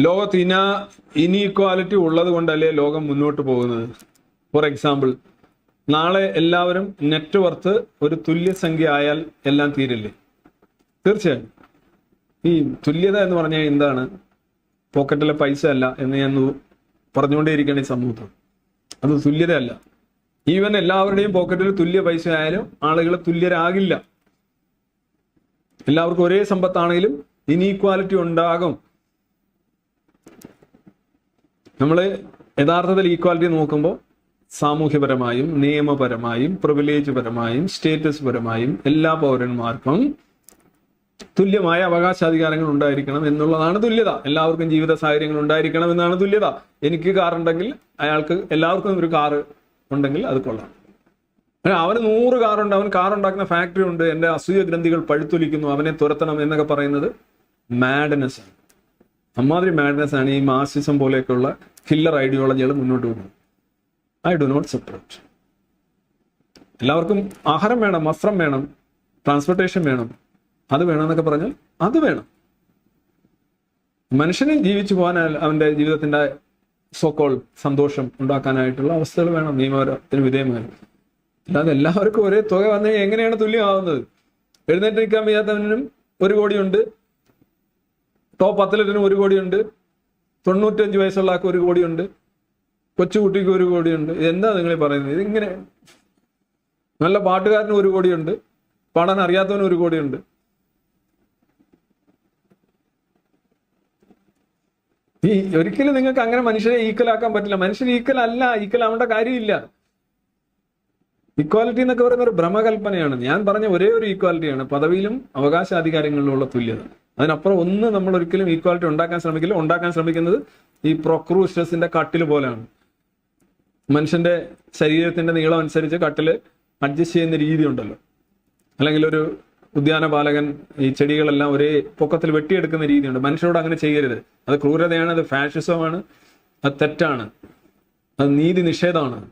ലോകത്ത് ഇന ഇനീക്വാലിറ്റി ഉള്ളത് കൊണ്ടല്ലേ ലോകം മുന്നോട്ട് പോകുന്നത്? ഫോർ എക്സാമ്പിൾ നാളെ എല്ലാവരും നെറ്റ് വർത്ത് ഒരു തുല്യസംഖ്യ ആയാൽ എല്ലാം തീരില്ലേ? തീർച്ചയായും. ഈ തുല്യത എന്ന് പറഞ്ഞാൽ എന്താണ്? പോക്കറ്റിലെ പൈസ അല്ല എന്ന് ഞാൻ പറഞ്ഞുകൊണ്ടേയിരിക്കുകയാണ് ഈ സമൂഹത്തിൽ. അത് തുല്യതയല്ല ഈവൻ എല്ലാവരുടെയും പോക്കറ്റിൽ തുല്യ പൈസ ആയാലും ആളുകൾ തുല്യരാകില്ല. എല്ലാവർക്കും ഒരേ സമ്പത്താണെങ്കിലും ഇനീക്വാലിറ്റി ഉണ്ടാകും. നമ്മൾ യഥാർത്ഥത്തിൽ ഈക്വാലിറ്റി നോക്കുമ്പോൾ സാമൂഹ്യപരമായും നിയമപരമായും പ്രിവിലേജ് പരമായും സ്റ്റേറ്റസ് പരമായും എല്ലാ പൗരന്മാർക്കും തുല്യമായ അവകാശാധികാരങ്ങൾ ഉണ്ടായിരിക്കണം എന്നുള്ളതാണ് തുല്യത. എല്ലാവർക്കും ജീവിത സാഹചര്യങ്ങൾ ഉണ്ടായിരിക്കണം എന്നാണ് തുല്യത. എനിക്ക് കാർ ഉണ്ടെങ്കിൽ അയാൾക്ക് എല്ലാവർക്കും ഒരു കാറ് ഉണ്ടെങ്കിൽ അത് കൊള്ളാം. അവന് നൂറ് കാറുണ്ട് അവൻ കാർ ഉണ്ടാക്കുന്ന ഫാക്ടറി ഉണ്ട്. എന്റെ അസൂയ ഗ്രന്ഥികൾ പഴുത്തൊലിക്കുന്നു. അവനെ തുരത്തണം എന്നൊക്കെ പറയുന്നത് മാഡനസ് ആണ്. അമ്മാതിരി മാഡ്നസ് ആണ് ഈ മാർസിസം പോലെയൊക്കെയുള്ള കില്ലർ ഐഡിയോളജികൾ മുന്നോട്ട് പോകുന്നത്. ഐ ഡു നോട്ട് സപ്പോർട്ട് എല്ലാവർക്കും ആഹാരം വേണം വസ്ത്രം വേണം ട്രാൻസ്പോർട്ടേഷൻ വേണം. അത് വേണമെന്നൊക്കെ പറഞ്ഞാൽ അത് വേണം. മനുഷ്യനെ ജീവിച്ചു അയാൾ- അവന്റെ ജീവിതത്തിന്റെ സോക്കോൾ സന്തോഷം ഉണ്ടാക്കാനായിട്ടുള്ള അവസ്ഥകൾ വേണം നിയമപരത്തിന് വിധേയമായി അല്ലാതെ എല്ലാവർക്കും ഒരേ തുക വന്നു എങ്ങനെയാണ് തുല്യമാവുന്നത് എഴുന്നേറ്റ് നിൽക്കാൻ വയ്യാത്തവനും ഒരു കോടിയുണ്ട്. ടോപ്പ് അത്ലറ്റിന് ഒരു കോടിയുണ്ട്. തൊണ്ണൂറ്റഞ്ച് വയസ്സുള്ള ആൾക്ക് ഒരു കോടിയുണ്ട്. കൊച്ചുകുട്ടിക്ക് ഒരു കോടിയുണ്ട്. ഇതെന്താ നിങ്ങൾ പറയുന്നത്? ഇതിങ്ങനെ നല്ല പാട്ടുകാരന് ഒരു കോടിയുണ്ട്. പാടാൻ അറിയാത്തവന് ഒരു കോടിയുണ്ട്. ഈ ഒരിക്കലും നിങ്ങൾക്ക് അങ്ങനെ മനുഷ്യരെ ഈക്വൽ ആക്കാൻ പറ്റില്ല. മനുഷ്യർ ഈക്വൽ അല്ല. ഈക്വൽ ആവേണ്ട കാര്യമില്ല. ഇക്വാലിറ്റി എന്നൊക്കെ പറയുന്ന ഒരു ഭ്രമകൽപ്പനയാണ്. ഞാൻ പറഞ്ഞ ഒരേ ഒരു ഈക്വാലിറ്റിയാണ് പദവിയിലും അവകാശാധികാരങ്ങളിലുള്ള തുല്യത. അതിനപ്പുറം ഒന്ന് നമ്മൾ ഒരിക്കലും ഈക്വാലിറ്റി ഉണ്ടാക്കാൻ ശ്രമിക്കില്ല. ഉണ്ടാക്കാൻ ശ്രമിക്കുന്നത് ഈ പ്രൊക്രൂസ്റ്റസിന്റെ കട്ടിൽ പോലെയാണ്. മനുഷ്യന്റെ ശരീരത്തിന്റെ നീളം അനുസരിച്ച് കട്ടിൽ അഡ്ജസ്റ്റ് ചെയ്യുന്ന രീതി ഉണ്ടല്ലോ അല്ലെങ്കിൽ ഒരു ഉദ്യാന ഉദ്യാനപാലകൻ ഈ ചെടികളെല്ലാം ഒരേ പൊക്കത്തിൽ വെട്ടിയെടുക്കുന്ന രീതിയുണ്ട്. മനുഷ്യരോട് അങ്ങനെ ചെയ്യരുത്. അത് ക്രൂരതയാണ് അത് ഫാഷിസമാണ് അത് തെറ്റാണ് അത് നീതി നിഷേധമാണ്.